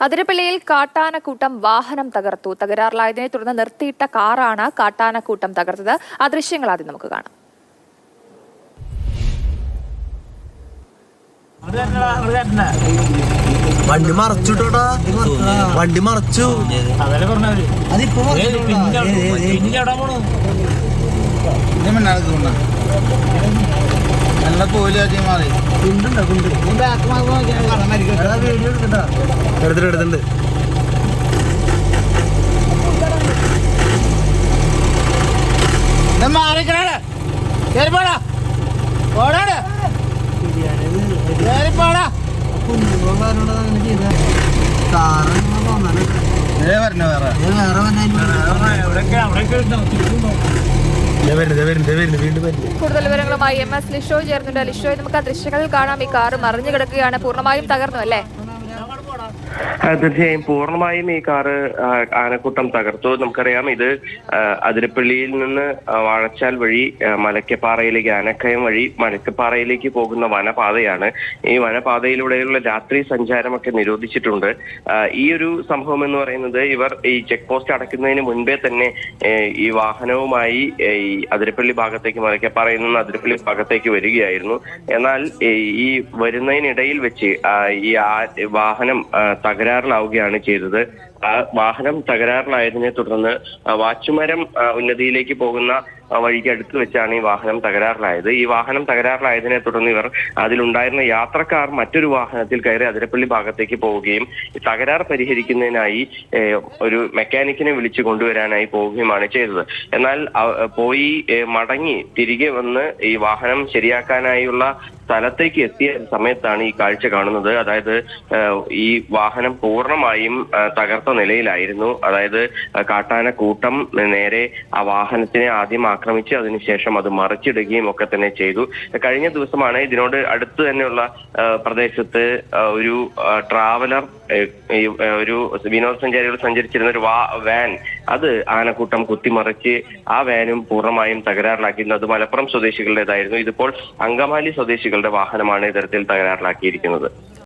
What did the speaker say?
അതിരപ്പള്ളിയിൽ കാട്ടാനക്കൂട്ടം വാഹനം തകർത്തു. തകരാറിലായതിനെ തുടർന്ന് നിർത്തിയിട്ട കാറാണ് കാട്ടാനക്കൂട്ടം തകർത്തത്. ആ ദൃശ്യങ്ങൾ ആദ്യം നമുക്ക് കാണാം. വണ്ടി മറച്ചുട്ടോടാ. വണ്ടി മറച്ചു. അതിപ്പോ നല്ല കോലാക്കി മാറി. ബാക്ക് ഓടാട് കേറിപ്പോടാ. വരണ വേറെ. എവിടെയൊക്കെ അവിടെയൊക്കെ കൂടുതൽ വിവരങ്ങളുമായി എം എസ് ലിഷോ ചേർന്നുണ്ട് ലിഷോയെ നമുക്ക് ആ ദൃശ്യങ്ങളിൽ കാണാം. ഈ കാറ് മറിഞ്ഞു കിടക്കുകയാണ്. പൂർണമായും തകർന്നു അല്ലേ? തീർച്ചയായും. പൂർണമായും ഈ കാറ് ആനക്കൂട്ടം തകർത്തു. നമുക്കറിയാം ഇത് അതിരപ്പള്ളിയിൽ നിന്ന് വാഴച്ചാൽ വഴി മലക്കപ്പാറയിലേക്ക് ആനക്കയം വഴി മലക്കപ്പാറയിലേക്ക് പോകുന്ന വനപാതയാണ്. ഈ വനപാതയിലൂടെയുള്ള രാത്രി സഞ്ചാരമൊക്കെ നിരോധിച്ചിട്ടുണ്ട്. ഈ ഒരു സംഭവം എന്ന് പറയുന്നത് ഇവർ ഈ ചെക്ക് പോസ്റ്റ് അടയ്ക്കുന്നതിന് മുൻപേ തന്നെ ഈ വാഹനവുമായി ഈ അതിരപ്പള്ളി ഭാഗത്തേക്ക് മലക്കപ്പാറയിൽ നിന്ന് അതിരപ്പള്ളി ഭാഗത്തേക്ക് വരികയായിരുന്നു. എന്നാൽ ഈ വരുന്നതിനിടയിൽ വെച്ച് ഈ വാഹനം തകരാറിലാവുകയാണ് ചെയ്തത്. ആ വാഹനം തകരാറിലായതിനെ തുടർന്ന് വാച്ചുമരം ഉന്നതിയിലേക്ക് പോകുന്ന വഴിക്ക് അടുത്ത് വെച്ചാണ് ഈ വാഹനം തകരാറിലായത്. ഈ വാഹനം തകരാറിലായതിനെ തുടർന്ന് ഇവർ അതിലുണ്ടായിരുന്ന യാത്രക്കാർ മറ്റൊരു വാഹനത്തിൽ കയറി അതിരപ്പള്ളി ഭാഗത്തേക്ക് പോവുകയും തകരാർ പരിഹരിക്കുന്നതിനായി ഒരു മെക്കാനിക്കിനെ വിളിച്ചു കൊണ്ടുവരാനായി പോവുകയുമാണ് ചെയ്തത്. എന്നാൽ പോയി മടങ്ങി തിരികെ വന്ന് ഈ വാഹനം ശരിയാക്കാനായുള്ള സ്ഥലത്തേക്ക് എത്തിയ സമയത്താണ് ഈ കാഴ്ച കാണുന്നത്. അതായത് ഈ വാഹനം പൂർണമായും തകർത്ത നിലയിലായിരുന്നു. അതായത് കാട്ടാന കൂട്ടം നേരെ ആ വാഹനത്തിനെ ആദ്യം ആക്രമിച്ച് അതിനുശേഷം അത് മറിച്ചിടുകയും ഒക്കെ തന്നെ ചെയ്തു. കഴിഞ്ഞ ദിവസമാണ് ഇതിനോട് അടുത്ത് തന്നെയുള്ള പ്രദേശത്ത് ഒരു ട്രാവലർ ഒരു വിനോദസഞ്ചാരികൾ സഞ്ചരിച്ചിരുന്ന ഒരു വാ വാൻ അത് ആനക്കൂട്ടം കുത്തിമറിച്ച് ആ വാനും പൂർണമായും തകരാറിലാക്കിയിരുന്നു. അത് മലപ്പുറം സ്വദേശികളുടേതായിരുന്നു. ഇതിപ്പോൾ അങ്കമാലി സ്വദേശികളുടെ വാഹനമാണ് ഇത്തരത്തിൽ തകരാറിലാക്കിയിരിക്കുന്നത്.